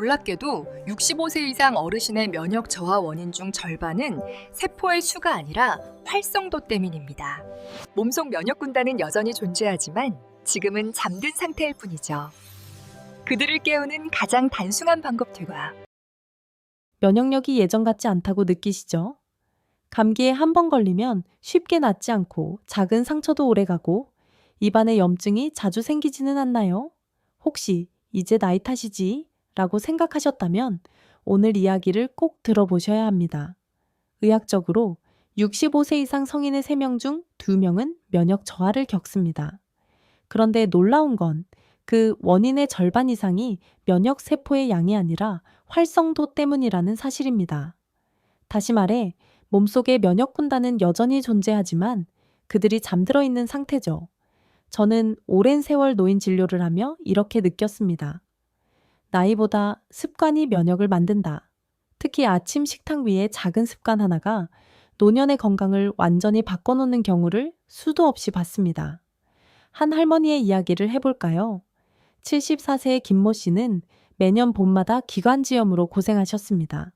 놀랍게도 65세 이상 어르신의 면역 저하 원인 중 절반은 세포의 수가 아니라 활성도 때문입니다. 몸속 면역 군단은 여전히 존재하지만 지금은 잠든 상태일 뿐이죠. 그들을 깨우는 가장 단순한 방법 되가 면역력이 예전 같지 않다고 느끼시죠? 감기에 한 번 걸리면 쉽게 낫지 않고 작은 상처도 오래 가고 입안에 염증이 자주 생기지는 않나요? 혹시 이제 나이 탓이지? 라고 생각하셨다면 오늘 이야기를 꼭 들어보셔야 합니다. 의학적으로 65세 이상 성인의 3명 중 2명은 면역 저하를 겪습니다. 그런데 놀라운 건 그 원인의 절반 이상이 면역 세포의 양이 아니라 활성도 때문이라는 사실입니다. 다시 말해, 몸속의 면역 군단은 여전히 존재하지만 그들이 잠들어 있는 상태죠. 저는 오랜 세월 노인 진료를 하며 이렇게 느꼈습니다. 나이보다 습관이 면역을 만든다. 특히 아침 식탁 위에 작은 습관 하나가 노년의 건강을 완전히 바꿔놓는 경우를 수도 없이 봤습니다. 한 할머니의 이야기를 해볼까요? 74세의 김모 씨는 매년 봄마다 기관지염으로 고생하셨습니다.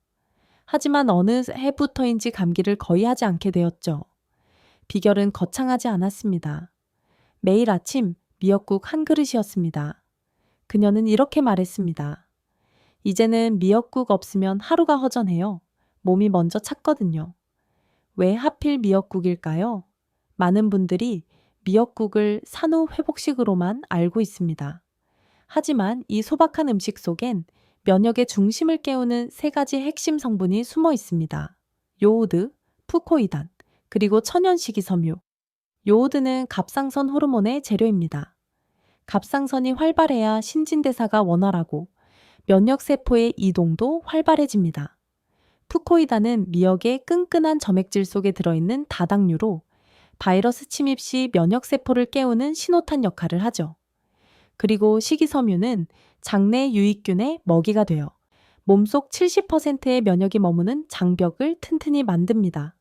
하지만 어느 해부터인지 감기를 거의 하지 않게 되었죠. 비결은 거창하지 않았습니다. 매일 아침 미역국 한 그릇이었습니다. 그녀는 이렇게 말했습니다. 이제는 미역국 없으면 하루가 허전해요. 몸이 먼저 찼거든요. 왜 하필 미역국일까요? 많은 분들이 미역국을 산후 회복식으로만 알고 있습니다. 하지만 이 소박한 음식 속엔 면역의 중심을 깨우는 세 가지 핵심 성분이 숨어 있습니다. 요오드, 푸코이단, 그리고 천연 식이섬유. 요오드는 갑상선 호르몬의 재료입니다. 갑상선이 활발해야 신진대사가 원활하고 면역세포의 이동도 활발해집니다. 푸코이단은 미역의 끈끈한 점액질 속에 들어있는 다당류로 바이러스 침입 시 면역세포를 깨우는 신호탄 역할을 하죠. 그리고 식이섬유는 장내 유익균의 먹이가 되어 몸속 70%의 면역이 머무는 장벽을 튼튼히 만듭니다.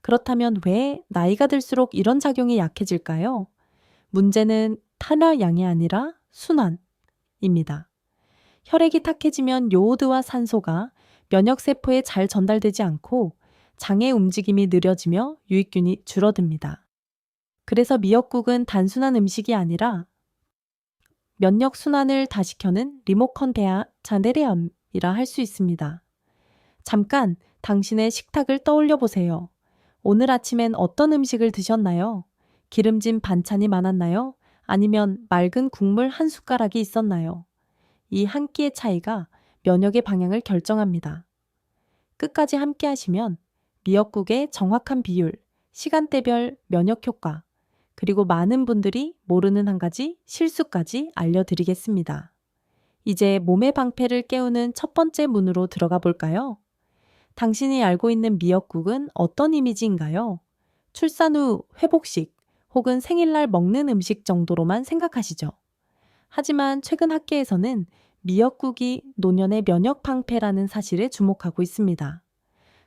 그렇다면 왜 나이가 들수록 이런 작용이 약해질까요? 문제는 탄화양이 아니라 순환입니다. 혈액이 탁해지면 요오드와 산소가 면역세포에 잘 전달되지 않고 장의 움직임이 느려지며 유익균이 줄어듭니다. 그래서 미역국은 단순한 음식이 아니라 면역 순환을 다시 켜는 리모컨 대화 자네레암이라 할 수 있습니다. 잠깐 당신의 식탁을 떠올려 보세요. 오늘 아침엔 어떤 음식을 드셨나요? 기름진 반찬이 많았나요? 아니면 맑은 국물 한 숟가락이 있었나요? 이 한 끼의 차이가 면역의 방향을 결정합니다. 끝까지 함께 하시면 미역국의 정확한 비율, 시간대별 면역 효과, 그리고 많은 분들이 모르는 한 가지 실수까지 알려드리겠습니다. 이제 몸의 방패를 깨우는 첫 번째 문으로 들어가 볼까요? 당신이 알고 있는 미역국은 어떤 이미지인가요? 출산 후 회복식 혹은 생일날 먹는 음식 정도로만 생각하시죠. 하지만 최근 학계에서는 미역국이 노년의 면역 방패라는 사실에 주목하고 있습니다.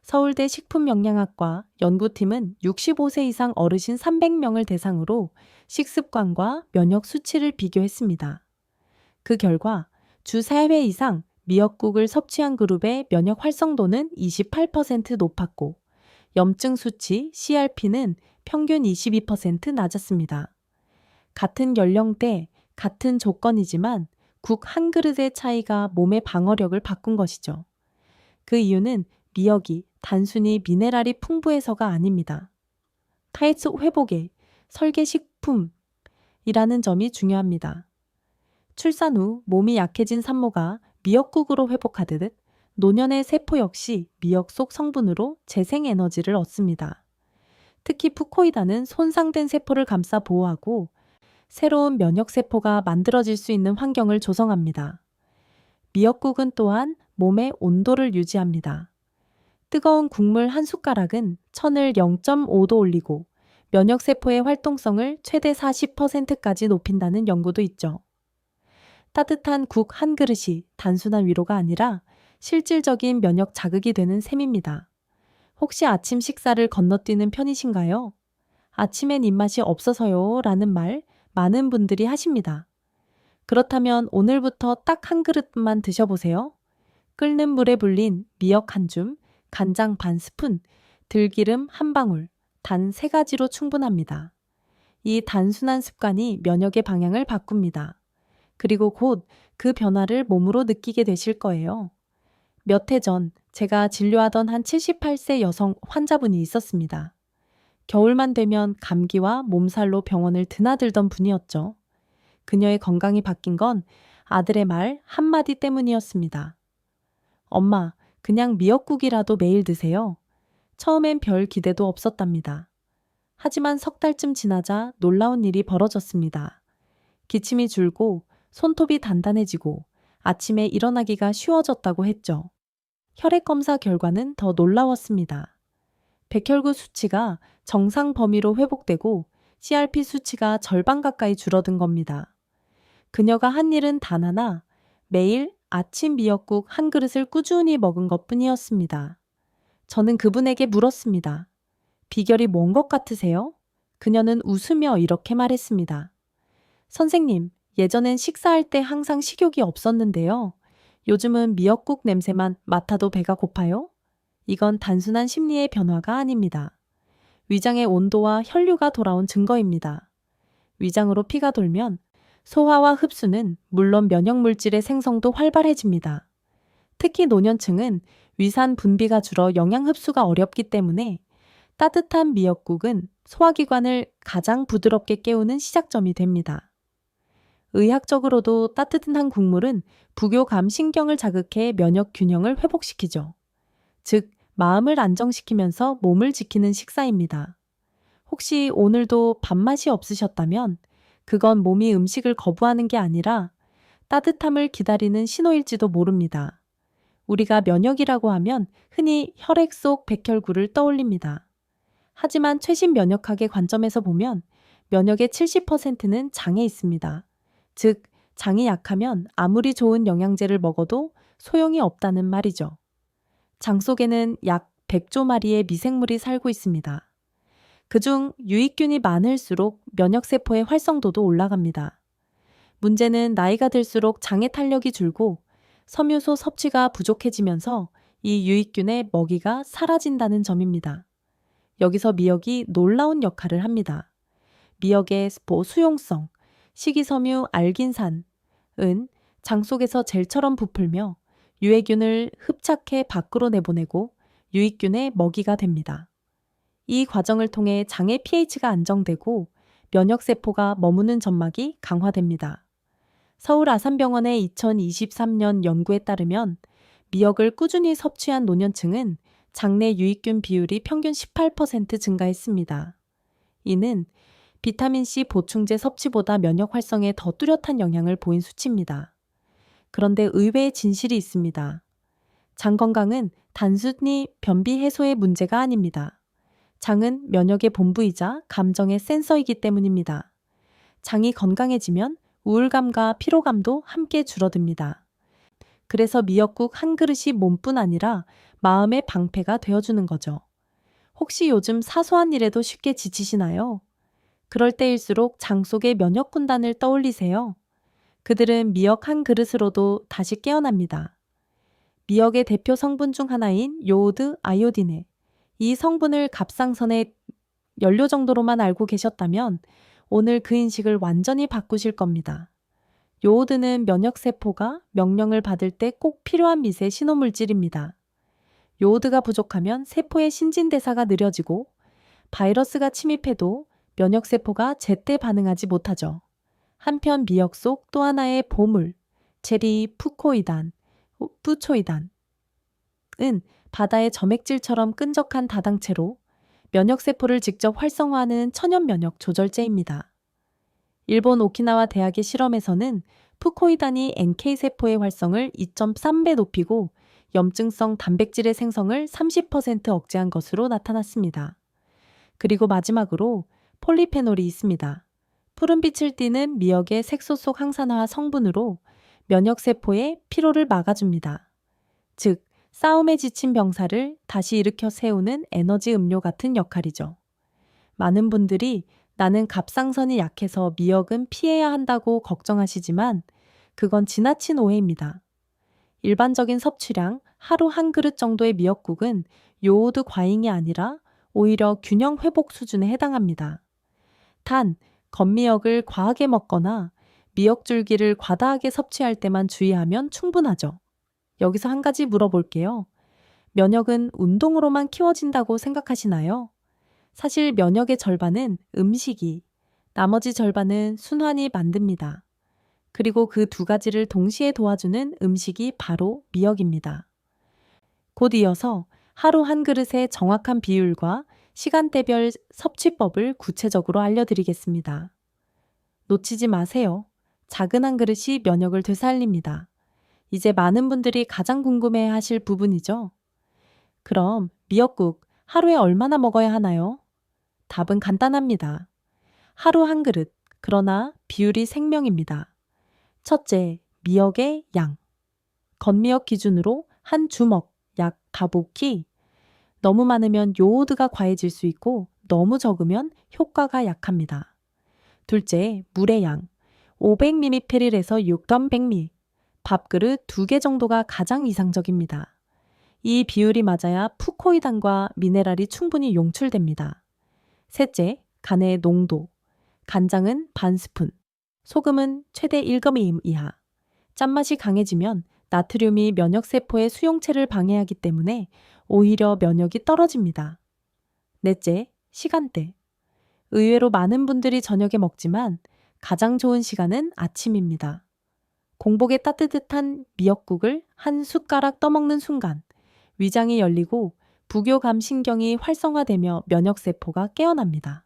서울대 식품영양학과 연구팀은 65세 이상 어르신 300명을 대상으로 식습관과 면역 수치를 비교했습니다. 그 결과 주 3회 이상 미역국을 섭취한 그룹의 면역 활성도는 28% 높았고 염증 수치 CRP는 평균 22% 낮았습니다. 같은 연령대, 같은 조건이지만 국 한 그릇의 차이가 몸의 방어력을 바꾼 것이죠. 그 이유는 미역이 단순히 미네랄이 풍부해서가 아닙니다. 타이츠 회복에 설계식품이라는 점이 중요합니다. 출산 후 몸이 약해진 산모가 미역국으로 회복하듯 노년의 세포 역시 미역 속 성분으로 재생 에너지를 얻습니다. 특히 푸코이다는 손상된 세포를 감싸 보호하고 새로운 면역 세포가 만들어질 수 있는 환경을 조성합니다. 미역국은 또한 몸의 온도를 유지합니다. 뜨거운 국물 한 숟가락은 천을 0.5도 올리고 면역 세포의 활동성을 최대 40%까지 높인다는 연구도 있죠. 따뜻한 국 한 그릇이 단순한 위로가 아니라 실질적인 면역 자극이 되는 셈입니다. 혹시 아침 식사를 건너뛰는 편이신가요? 아침엔 입맛이 없어서요 라는 말 많은 분들이 하십니다. 그렇다면 오늘부터 딱 한 그릇만 드셔보세요. 끓는 물에 불린 미역 한 줌, 간장 반 스푼, 들기름 한 방울, 단 세 가지로 충분합니다. 이 단순한 습관이 면역의 방향을 바꿉니다. 그리고 곧 그 변화를 몸으로 느끼게 되실 거예요. 몇 해 전 제가 진료하던 한 78세 여성 환자분이 있었습니다. 겨울만 되면 감기와 몸살로 병원을 드나들던 분이었죠. 그녀의 건강이 바뀐 건 아들의 말 한마디 때문이었습니다. 엄마, 그냥 미역국이라도 매일 드세요. 처음엔 별 기대도 없었답니다. 하지만 석 달쯤 지나자 놀라운 일이 벌어졌습니다. 기침이 줄고 손톱이 단단해지고 아침에 일어나기가 쉬워졌다고 했죠. 혈액 검사 결과는 더 놀라웠습니다. 백혈구 수치가 정상 범위로 회복되고 CRP 수치가 절반 가까이 줄어든 겁니다. 그녀가 한 일은 단 하나, 매일 아침 미역국 한 그릇을 꾸준히 먹은 것 뿐이었습니다. 저는 그분에게 물었습니다. 비결이 뭔 것 같으세요? 그녀는 웃으며 이렇게 말했습니다. 선생님, 예전엔 식사할 때 항상 식욕이 없었는데요. 요즘은 미역국 냄새만 맡아도 배가 고파요? 이건 단순한 심리의 변화가 아닙니다. 위장의 온도와 혈류가 돌아온 증거입니다. 위장으로 피가 돌면 소화와 흡수는 물론 면역 물질의 생성도 활발해집니다. 특히 노년층은 위산 분비가 줄어 영양 흡수가 어렵기 때문에 따뜻한 미역국은 소화기관을 가장 부드럽게 깨우는 시작점이 됩니다. 의학적으로도 따뜻한 국물은 부교감 신경을 자극해 면역 균형을 회복시키죠. 즉, 마음을 안정시키면서 몸을 지키는 식사입니다. 혹시 오늘도 밥맛이 없으셨다면 그건 몸이 음식을 거부하는 게 아니라 따뜻함을 기다리는 신호일지도 모릅니다. 우리가 면역이라고 하면 흔히 혈액 속 백혈구를 떠올립니다. 하지만 최신 면역학의 관점에서 보면 면역의 70%는 장에 있습니다. 즉, 장이 약하면 아무리 좋은 영양제를 먹어도 소용이 없다는 말이죠. 장 속에는 약 100조 마리의 미생물이 살고 있습니다. 그중 유익균이 많을수록 면역세포의 활성도도 올라갑니다. 문제는 나이가 들수록 장의 탄력이 줄고 섬유소 섭취가 부족해지면서 이 유익균의 먹이가 사라진다는 점입니다. 여기서 미역이 놀라운 역할을 합니다. 미역의 스포 수용성, 식이섬유 알긴산 은 장 속에서 젤처럼 부풀며 유해균을 흡착해 밖으로 내보내고 유익균의 먹이가 됩니다. 이 과정을 통해 장의 pH가 안정되고 면역세포가 머무는 점막이 강화됩니다. 서울 아산병원의 2023년 연구에 따르면 미역을 꾸준히 섭취한 노년층은 장내 유익균 비율이 평균 18% 증가했습니다. 이는 비타민C 보충제 섭취보다 면역 활성에 더 뚜렷한 영향을 보인 수치입니다. 그런데 의외의 진실이 있습니다. 장 건강은 단순히 변비 해소의 문제가 아닙니다. 장은 면역의 본부이자 감정의 센서이기 때문입니다. 장이 건강해지면 우울감과 피로감도 함께 줄어듭니다. 그래서 미역국 한 그릇이 몸뿐 아니라 마음의 방패가 되어주는 거죠. 혹시 요즘 사소한 일에도 쉽게 지치시나요? 그럴 때일수록 장 속의 면역 군단을 떠올리세요. 그들은 미역 한 그릇으로도 다시 깨어납니다. 미역의 대표 성분 중 하나인 요오드 아이오딘에 이 성분을 갑상선의 연료 정도로만 알고 계셨다면 오늘 그 인식을 완전히 바꾸실 겁니다. 요오드는 면역세포가 명령을 받을 때 꼭 필요한 미세 신호물질입니다. 요오드가 부족하면 세포의 신진대사가 느려지고 바이러스가 침입해도 면역세포가 제때 반응하지 못하죠. 한편 미역 속 또 하나의 보물, 체리 푸코이단, 푸초이단, 은 바다의 점액질처럼 끈적한 다당체로 면역세포를 직접 활성화하는 천연 면역 조절제입니다. 일본 오키나와 대학의 실험에서는 푸코이단이 NK세포의 활성을 2.3배 높이고 염증성 단백질의 생성을 30% 억제한 것으로 나타났습니다. 그리고 마지막으로 폴리페놀이 있습니다. 푸른빛을 띠는 미역의 색소 속 항산화 성분으로 면역세포의 피로를 막아줍니다. 즉, 싸움에 지친 병사를 다시 일으켜 세우는 에너지 음료 같은 역할이죠. 많은 분들이 나는 갑상선이 약해서 미역은 피해야 한다고 걱정하시지만 그건 지나친 오해입니다. 일반적인 섭취량 하루 한 그릇 정도의 미역국은 요오드 과잉이 아니라 오히려 균형 회복 수준에 해당합니다. 단, 건미역을 과하게 먹거나 미역줄기를 과다하게 섭취할 때만 주의하면 충분하죠. 여기서 한 가지 물어볼게요. 면역은 운동으로만 키워진다고 생각하시나요? 사실 면역의 절반은 음식이, 나머지 절반은 순환이 만듭니다. 그리고 그 두 가지를 동시에 도와주는 음식이 바로 미역입니다. 곧 이어서 하루 한 그릇의 정확한 비율과 시간대별 섭취법을 구체적으로 알려드리겠습니다. 놓치지 마세요. 작은 한 그릇이 면역을 되살립니다. 이제 많은 분들이 가장 궁금해 하실 부분이죠. 그럼 미역국 하루에 얼마나 먹어야 하나요? 답은 간단합니다. 하루 한 그릇, 그러나 비율이 생명입니다. 첫째, 미역의 양. 건미역 기준으로 한 주먹, 약 가보키. 너무 많으면 요오드가 과해질 수 있고 너무 적으면 효과가 약합니다. 둘째, 물의 양. 500ml에서 6,100ml. 밥그릇 두개 정도가 가장 이상적입니다. 이 비율이 맞아야 푸코이단과 미네랄이 충분히 용출됩니다. 셋째, 간의 농도. 간장은 반 스푼, 소금은 최대 1g 이하. 짠맛이 강해지면 나트륨이 면역세포의 수용체를 방해하기 때문에 오히려 면역이 떨어집니다. 넷째, 시간대. 의외로 많은 분들이 저녁에 먹지만 가장 좋은 시간은 아침입니다. 공복에 따뜻한 미역국을 한 숟가락 떠먹는 순간 위장이 열리고 부교감 신경이 활성화되며 면역세포가 깨어납니다.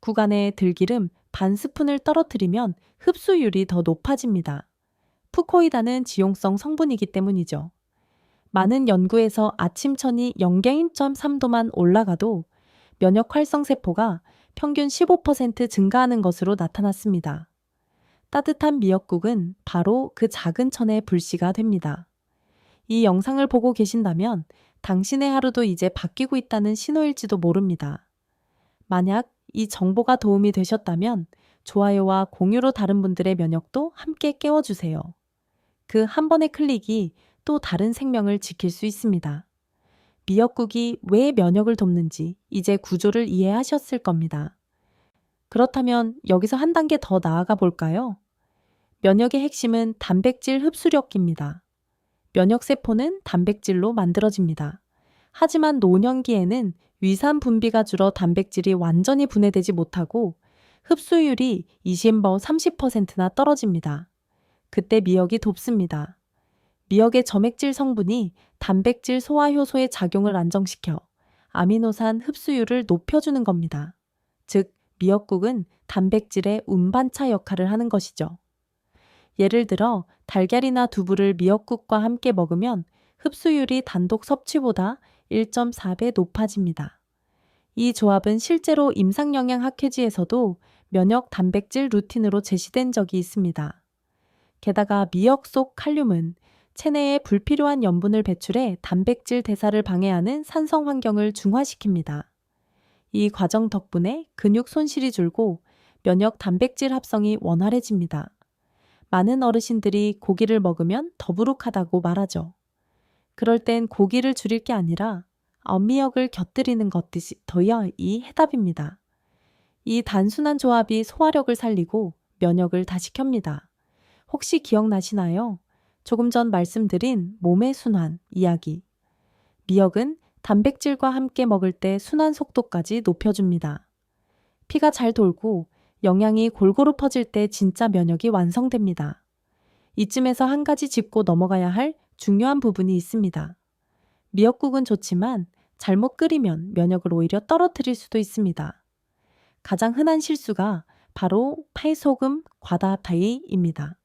구간에 들기름 반 스푼을 떨어뜨리면 흡수율이 더 높아집니다. 푸코이다는 지용성 성분이기 때문이죠. 많은 연구에서 아침천이 0.3도만 올라가도 면역 활성 세포가 평균 15% 증가하는 것으로 나타났습니다. 따뜻한 미역국은 바로 그 작은 천의 불씨가 됩니다. 이 영상을 보고 계신다면 당신의 하루도 이제 바뀌고 있다는 신호일지도 모릅니다. 만약 이 정보가 도움이 되셨다면 좋아요와 공유로 다른 분들의 면역도 함께 깨워주세요. 그 한 번의 클릭이 또 다른 생명을 지킬 수 있습니다. 미역국이 왜 면역을 돕는지 이제 구조를 이해하셨을 겁니다. 그렇다면 여기서 한 단계 더 나아가 볼까요? 면역의 핵심은 단백질 흡수력입니다. 면역세포는 단백질로 만들어집니다. 하지만 노년기에는 위산 분비가 줄어 단백질이 완전히 분해되지 못하고 흡수율이 20버 30%나 떨어집니다. 그때 미역이 돕습니다. 미역의 점액질 성분이 단백질 소화 효소의 작용을 안정시켜 아미노산 흡수율을 높여주는 겁니다. 즉, 미역국은 단백질의 운반차 역할을 하는 것이죠. 예를 들어 달걀이나 두부를 미역국과 함께 먹으면 흡수율이 단독 섭취보다 1.4배 높아집니다. 이 조합은 실제로 임상영양학회지에서도 면역 단백질 루틴으로 제시된 적이 있습니다. 게다가 미역 속 칼륨은 체내에 불필요한 염분을 배출해 단백질 대사를 방해하는 산성 환경을 중화시킵니다. 이 과정 덕분에 근육 손실이 줄고 면역 단백질 합성이 원활해집니다. 많은 어르신들이 고기를 먹으면 더부룩하다고 말하죠. 그럴 땐 고기를 줄일 게 아니라 어미역을 곁들이는 것이 더여 이 해답입니다. 이 단순한 조합이 소화력을 살리고 면역을 다시 켭니다. 혹시 기억나시나요? 조금 전 말씀드린 몸의 순환 이야기. 미역은 단백질과 함께 먹을 때 순환 속도까지 높여줍니다. 피가 잘 돌고 영양이 골고루 퍼질 때 진짜 면역이 완성됩니다. 이쯤에서 한 가지 짚고 넘어가야 할 중요한 부분이 있습니다. 미역국은 좋지만 잘못 끓이면 면역을 오히려 떨어뜨릴 수도 있습니다. 가장 흔한 실수가 바로 파이소금 과다타이입니다.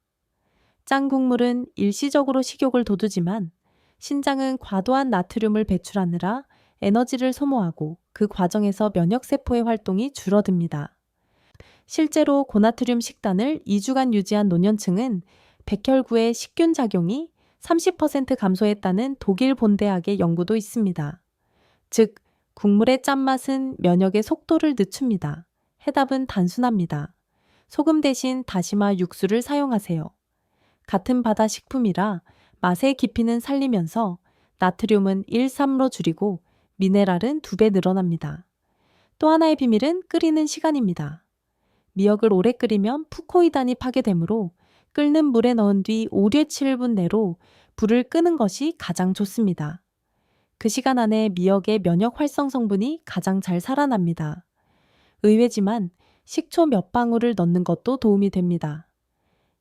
짠 국물은 일시적으로 식욕을 돋우지만 신장은 과도한 나트륨을 배출하느라 에너지를 소모하고 그 과정에서 면역세포의 활동이 줄어듭니다. 실제로 고나트륨 식단을 2주간 유지한 노년층은 백혈구의 식균 작용이 30% 감소했다는 독일 본대학의 연구도 있습니다. 즉, 국물의 짠맛은 면역의 속도를 늦춥니다. 해답은 단순합니다. 소금 대신 다시마 육수를 사용하세요. 같은 바다 식품이라 맛의 깊이는 살리면서 나트륨은 1, 3로 줄이고 미네랄은 2배 늘어납니다. 또 하나의 비밀은 끓이는 시간입니다. 미역을 오래 끓이면 푸코이단이 파괴되므로 끓는 물에 넣은 뒤 5, 7분 내로 불을 끄는 것이 가장 좋습니다. 그 시간 안에 미역의 면역 활성 성분이 가장 잘 살아납니다. 의외지만 식초 몇 방울을 넣는 것도 도움이 됩니다.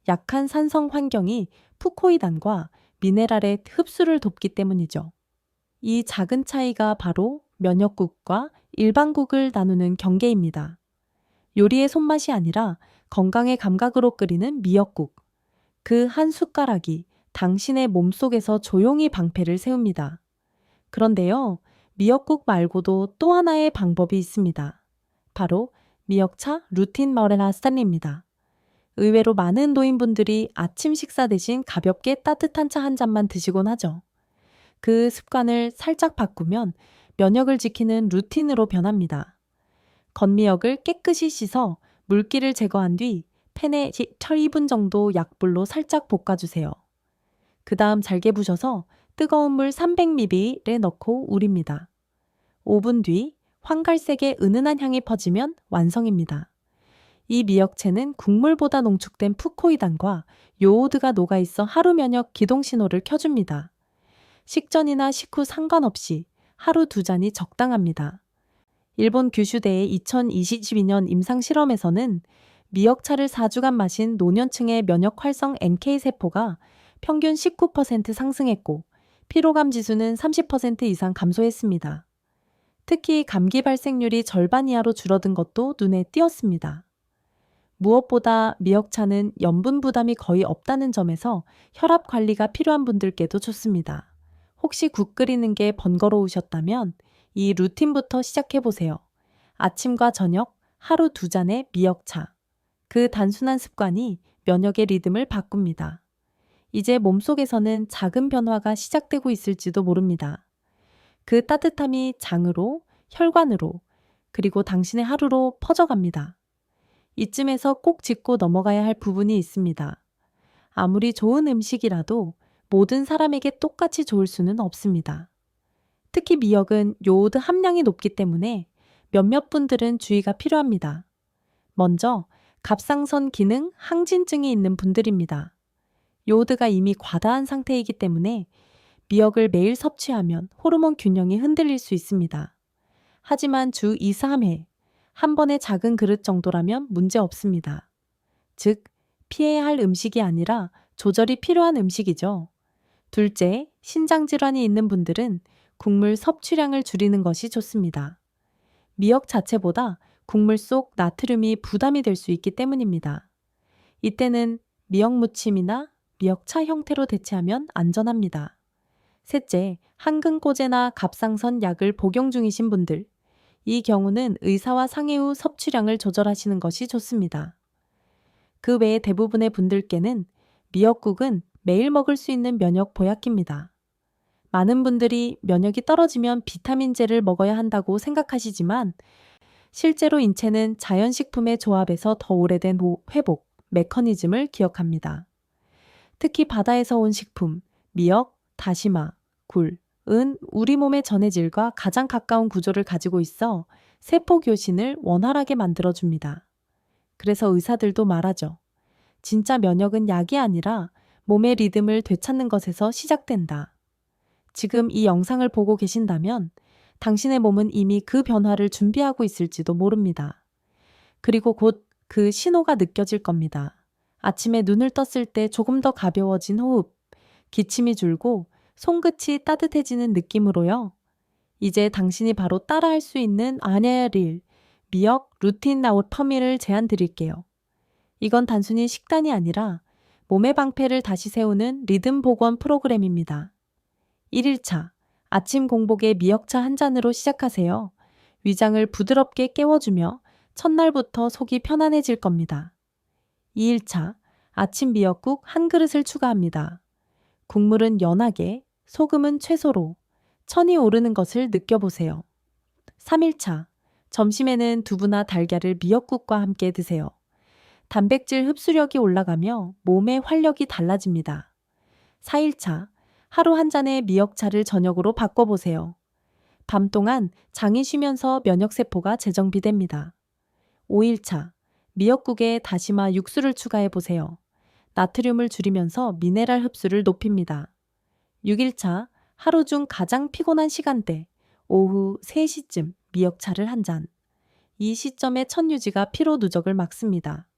약한 산성 환경이 푸코이단과 미네랄의 흡수를 돕기 때문이죠. 이 작은 차이가 바로 면역국과 일반국을 나누는 경계입니다. 요리의 손맛이 아니라 건강의 감각으로 끓이는 미역국. 그 한 숟가락이 당신의 몸속에서 조용히 방패를 세웁니다. 그런데요, 미역국 말고도 또 하나의 방법이 있습니다. 바로 미역차 루틴 머레나 스탄리입니다. 의외로 많은 노인분들이 아침 식사 대신 가볍게 따뜻한 차 한 잔만 드시곤 하죠. 그 습관을 살짝 바꾸면 면역을 지키는 루틴으로 변합니다. 건미역을 깨끗이 씻어 물기를 제거한 뒤 팬에 철 2분 정도 약불로 살짝 볶아주세요. 그 다음 잘게 부셔서 뜨거운 물 300ml에 넣고 우립니다. 5분 뒤 황갈색의 은은한 향이 퍼지면 완성입니다. 이 미역채는 국물보다 농축된 푸코이단과 요오드가 녹아있어 하루 면역 기동 신호를 켜줍니다. 식전이나 식후 상관없이 하루 두 잔이 적당합니다. 일본 규슈대의 2022년 임상 실험에서는 미역차를 4주간 마신 노년층의 면역 활성 NK 세포가 평균 19% 상승했고 피로감 지수는 30% 이상 감소했습니다. 특히 감기 발생률이 절반 이하로 줄어든 것도 눈에 띄었습니다. 무엇보다 미역차는 염분 부담이 거의 없다는 점에서 혈압 관리가 필요한 분들께도 좋습니다. 혹시 국 끓이는 게 번거로우셨다면 이 루틴부터 시작해 보세요. 아침과 저녁 하루 두 잔의 미역차. 그 단순한 습관이 면역의 리듬을 바꿉니다. 이제 몸속에서는 작은 변화가 시작되고 있을지도 모릅니다. 그 따뜻함이 장으로, 혈관으로, 그리고 당신의 하루로 퍼져갑니다. 이쯤에서 꼭 짚고 넘어가야 할 부분이 있습니다. 아무리 좋은 음식이라도 모든 사람에게 똑같이 좋을 수는 없습니다. 특히 미역은 요오드 함량이 높기 때문에 몇몇 분들은 주의가 필요합니다. 먼저 갑상선 기능 항진증이 있는 분들입니다. 요오드가 이미 과다한 상태이기 때문에 미역을 매일 섭취하면 호르몬 균형이 흔들릴 수 있습니다. 하지만 주 2, 3회 한 번의 작은 그릇 정도라면 문제 없습니다. 즉, 피해야 할 음식이 아니라 조절이 필요한 음식이죠. 둘째, 신장질환이 있는 분들은 국물 섭취량을 줄이는 것이 좋습니다. 미역 자체보다 국물 속 나트륨이 부담이 될 수 있기 때문입니다. 이때는 미역 무침이나 미역차 형태로 대체하면 안전합니다. 셋째, 항근고제나 갑상선 약을 복용 중이신 분들. 이 경우는 의사와 상의 후 섭취량을 조절하시는 것이 좋습니다. 그 외에 대부분의 분들께는 미역국은 매일 먹을 수 있는 면역 보약입니다. 많은 분들이 면역이 떨어지면 비타민제를 먹어야 한다고 생각하시지만 실제로 인체는 자연식품의 조합에서 더 오래된 회복 메커니즘을 기억합니다. 특히 바다에서 온 식품, 미역, 다시마, 굴, 은 우리 몸의 전해질과 가장 가까운 구조를 가지고 있어 세포 교신을 원활하게 만들어줍니다. 그래서 의사들도 말하죠. 진짜 면역은 약이 아니라 몸의 리듬을 되찾는 것에서 시작된다. 지금 이 영상을 보고 계신다면 당신의 몸은 이미 그 변화를 준비하고 있을지도 모릅니다. 그리고 곧 그 신호가 느껴질 겁니다. 아침에 눈을 떴을 때 조금 더 가벼워진 호흡, 기침이 줄고 손끝이 따뜻해지는 느낌으로요. 이제 당신이 바로 따라할 수 있는 아냐릴, 미역 루틴 나웃 퍼미를 제안 드릴게요. 이건 단순히 식단이 아니라 몸의 방패를 다시 세우는 리듬 복원 프로그램입니다. 1일차, 아침 공복에 미역차 한 잔으로 시작하세요. 위장을 부드럽게 깨워주며 첫날부터 속이 편안해질 겁니다. 2일차, 아침 미역국 한 그릇을 추가합니다. 국물은 연하게, 소금은 최소로, 천이 오르는 것을 느껴보세요. 3일차, 점심에는 두부나 달걀을 미역국과 함께 드세요. 단백질 흡수력이 올라가며 몸의 활력이 달라집니다. 4일차, 하루 한 잔의 미역차를 저녁으로 바꿔보세요. 밤 동안 장이 쉬면서 면역세포가 재정비됩니다. 5일차, 미역국에 다시마 육수를 추가해보세요. 나트륨을 줄이면서 미네랄 흡수를 높입니다. 6일차, 하루 중 가장 피곤한 시간대, 오후 3시쯤 미역차를 한 잔. 이 시점에 첫 유지가 피로 누적을 막습니다.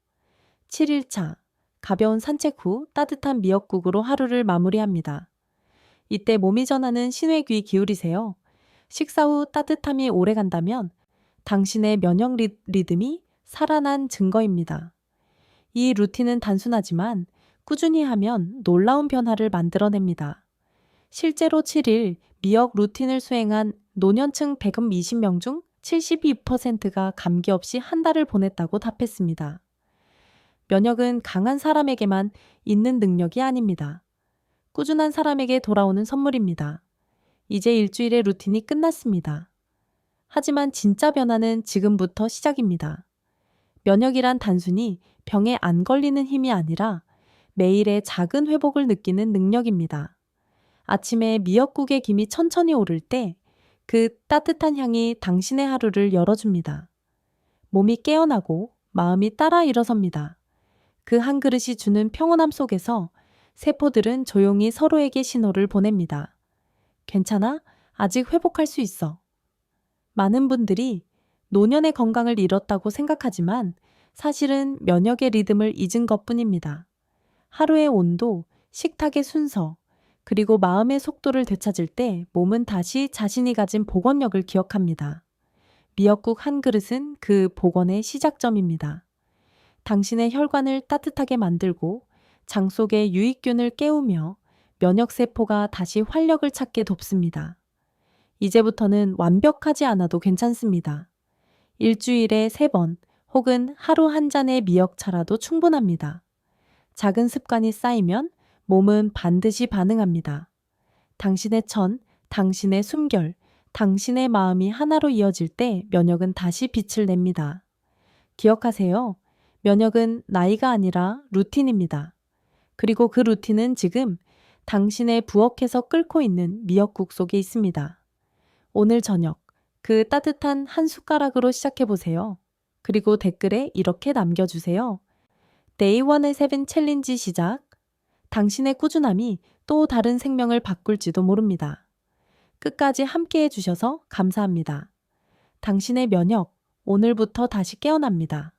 7일차, 가벼운 산책 후 따뜻한 미역국으로 하루를 마무리합니다. 이때 몸이 전하는 신호에 귀 기울이세요. 식사 후 따뜻함이 오래 간다면 당신의 면역 리, 리듬이 살아난 증거입니다. 이 루틴은 단순하지만 꾸준히 하면 놀라운 변화를 만들어냅니다. 실제로 7일 미역 루틴을 수행한 노년층 120명 중 72%가 감기 없이 한 달을 보냈다고 답했습니다. 면역은 강한 사람에게만 있는 능력이 아닙니다. 꾸준한 사람에게 돌아오는 선물입니다. 이제 일주일의 루틴이 끝났습니다. 하지만 진짜 변화는 지금부터 시작입니다. 면역이란 단순히 병에 안 걸리는 힘이 아니라 매일의 작은 회복을 느끼는 능력입니다. 아침에 미역국의 김이 천천히 오를 때 그 따뜻한 향이 당신의 하루를 열어줍니다. 몸이 깨어나고 마음이 따라 일어섭니다. 그 한 그릇이 주는 평온함 속에서 세포들은 조용히 서로에게 신호를 보냅니다. 괜찮아? 아직 회복할 수 있어. 많은 분들이 노년의 건강을 잃었다고 생각하지만 사실은 면역의 리듬을 잊은 것 뿐입니다. 하루의 온도, 식탁의 순서, 그리고 마음의 속도를 되찾을 때 몸은 다시 자신이 가진 복원력을 기억합니다. 미역국 한 그릇은 그 복원의 시작점입니다. 당신의 혈관을 따뜻하게 만들고 장 속의 유익균을 깨우며 면역세포가 다시 활력을 찾게 돕습니다. 이제부터는 완벽하지 않아도 괜찮습니다. 일주일에 세 번 혹은 하루 한 잔의 미역차라도 충분합니다. 작은 습관이 쌓이면 몸은 반드시 반응합니다. 당신의 천, 당신의 숨결, 당신의 마음이 하나로 이어질 때 면역은 다시 빛을 냅니다. 기억하세요. 면역은 나이가 아니라 루틴입니다. 그리고 그 루틴은 지금 당신의 부엌에서 끓고 있는 미역국 속에 있습니다. 오늘 저녁 그 따뜻한 한 숟가락으로 시작해 보세요. 그리고 댓글에 이렇게 남겨주세요. 데이 원의 세븐 챌린지 시작. 당신의 꾸준함이 또 다른 생명을 바꿀지도 모릅니다. 끝까지 함께 해주셔서 감사합니다. 당신의 면역, 오늘부터 다시 깨어납니다.